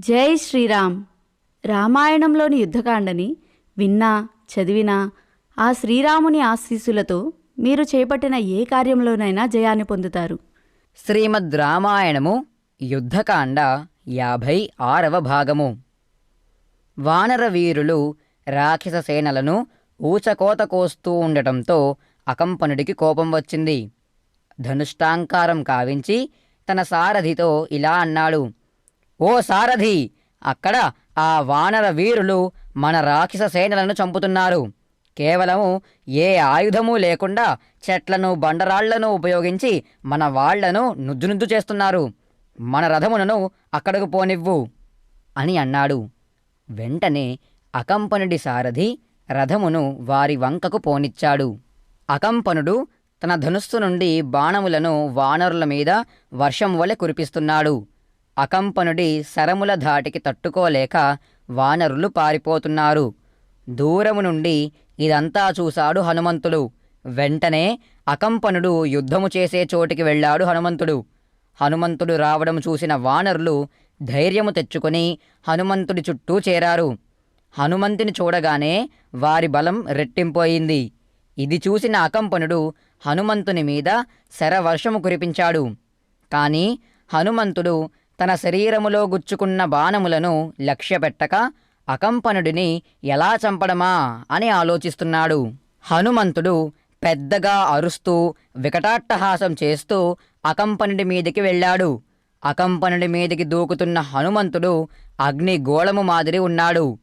జై శ్రీరామ్. రామాయణంలోని యుద్ధకాండని విన్నా చదివినా ఆ శ్రీరాముని ఆశీస్సులతో మీరు చేపట్టిన ఏ కార్యంలోనైనా జయాన్ని పొందుతారు. శ్రీమద్ రామాయణము యుద్ధకాండ యాభై ఆరవ భాగము. వానర వీరులు రాక్షస సేనలను ఊచకోత కోస్తూ ఉండటంతో అకంపనుడికి కోపం వచ్చింది. ధనుష్టాంకారం కావించి తన సారథితో ఇలా అన్నాడు ఓ సారథి అక్కడ ఆ వానర వీరులు మన రాక్షస సేనలను చంపుతున్నారు. కేవలము ఏ ఆయుధము లేకుండా చెట్లను బండరాళ్ళను ఉపయోగించి మన వాళ్ళను నుజ్జునుజ్జు చేస్తున్నారు. మన రథములను అక్కడకు పోనివ్వు అని అన్నాడు. వెంటనే అకంపనుడి సారథి రథమును వారి వంకకు పోనిచ్చాడు. అకంపనుడు తన ధనుస్సు నుండి బాణములను వానరుల మీద వర్షం వలె కురిపిస్తున్నాడు. అకంపనుడి శరముల ధాటికి తట్టుకోలేక వానరులు పారిపోతున్నారు. దూరము నుండి ఇదంతా చూశాడు హనుమంతుడు. వెంటనే అకంపనుడు యుద్ధము చేసే చోటికి వెళ్ళాడు హనుమంతుడు. హనుమంతుడు రావడం చూసిన వానరులు ధైర్యము తెచ్చుకొని హనుమంతుడి చుట్టూ చేరారు. హనుమంతుని చూడగానే వారి బలం రెట్టింపోయింది. ఇది చూసిన అకంపనుడు హనుమంతుని మీద శరవర్షము కురిపించాడు. కాని హనుమంతుడు తన శరీరములో గుచ్చుకున్న బాణములను లక్ష్యపెట్టక అకంపనుడిని ఎలా చంపడమా అని ఆలోచిస్తున్నాడు. హనుమంతుడు పెద్దగా అరుస్తూ వికటాట్టహాసం చేస్తూ అకంపనుడి మీదికి వెళ్ళాడు. అకంపనుడి మీదికి దూకుతున్న హనుమంతుడు అగ్ని గోళము మాదిరి ఉన్నాడు.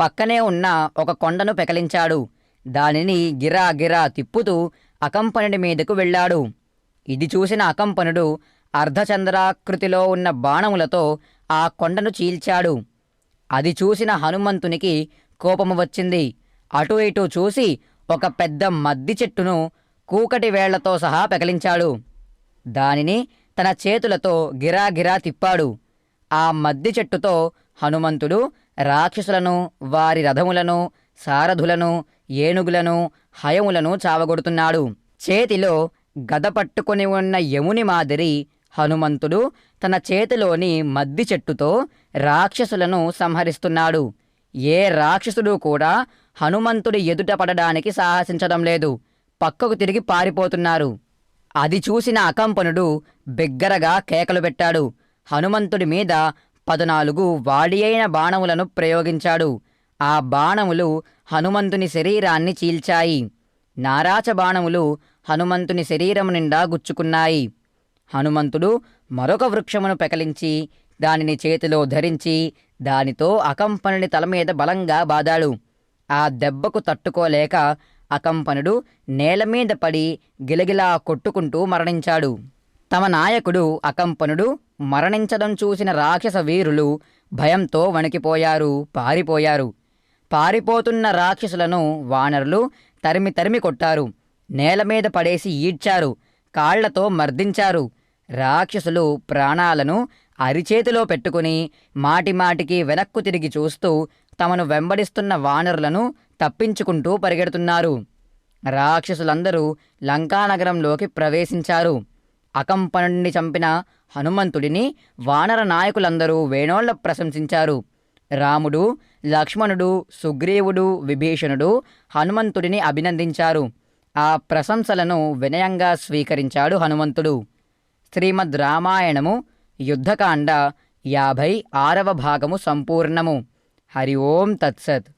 పక్కనే ఉన్న ఒక కొండను పెకలించాడు. దానిని గిరా గిరా తిప్పుతూ అకంపనుడి మీదకు వెళ్ళాడు. ఇది చూసిన అకంపనుడు అర్ధచంద్రాకృతిలో ఉన్న బాణములతో ఆ కొండను చీల్చాడు. అది చూసిన హనుమంతునికి కోపము వచ్చింది. అటు ఇటు చూసి ఒక పెద్ద మద్ది చెట్టును కూకటి వేళ్ళతో సహా పెకలించాడు. దానిని తన చేతులతో గిరాగిరా తిప్పాడు. ఆ మద్ది చెట్టుతో హనుమంతుడు రాక్షసులను వారి రథములను సారథులను ఏనుగులను హయములను చావగొడుతున్నాడు. చేతిలో గద పట్టుకొని ఉన్న యముని మాదిరి హనుమంతుడు తన చేతిలోని మద్ది చెట్టుతో రాక్షసులను సంహరిస్తున్నాడు. ఏ రాక్షసుడు కూడా హనుమంతుడి ఎదుట పడడానికి సాహసించడం లేదు. పక్కకు తిరిగి పారిపోతున్నారు. అది చూసిన అకంపనుడు బిగ్గరగా కేకలు పెట్టాడు. హనుమంతుడి మీద పద్నాలుగు వాడి అయిన బాణములను ప్రయోగించాడు. ఆ బాణములు హనుమంతుని శరీరాన్ని చీల్చాయి. నారాచ బాణములు హనుమంతుని శరీరం నిండా గుచ్చుకున్నాయి. హనుమంతుడు మరొక వృక్షమును పెకలించి దానిని చేతిలో ధరించి దానితో అకంపనుని తల మీద బలంగా బాదాడు. ఆ దెబ్బకు తట్టుకోలేక అకంపనుడు నేల మీద పడి గిలగిలా కొట్టుకుంటూ మరణించాడు. తమ నాయకుడు అకంపనుడు మరణించడం చూసిన రాక్షస వీరులు భయంతో వణికిపోయారు పారిపోయారు. పారిపోతున్న రాక్షసులను వానరులు తరిమి తరిమి కొట్టారు. నేల మీద పడేసి ఈడ్చారు కాళ్ళతో మర్దించారు. రాక్షసులు ప్రాణాలను అరిచేతిలో పెట్టుకుని మాటిమాటికి వెనక్కు తిరిగి చూస్తూ తమను వెంబడిస్తున్న వానరులను తప్పించుకుంటూ పరిగెడుతున్నారు. రాక్షసులందరూ లంకానగరంలోకి ప్రవేశించారు. అకంపనుడిని చంపిన హనుమంతుడిని వానర నాయకులందరూ వేణోళ్ళ ప్రశంసించారు. రాముడు లక్ష్మణుడు సుగ్రీవుడు విభీషణుడు హనుమంతుడిని అభినందించారు. ఆ ప్రశంసలను వినయంగా స్వీకరించాడు హనుమంతుడు. శ్రీమద్ రామాయణము యుద్ధకాండ యాభై ఆరవ భాగము సంపూర్ణము. హరి ఓం తత్సత్.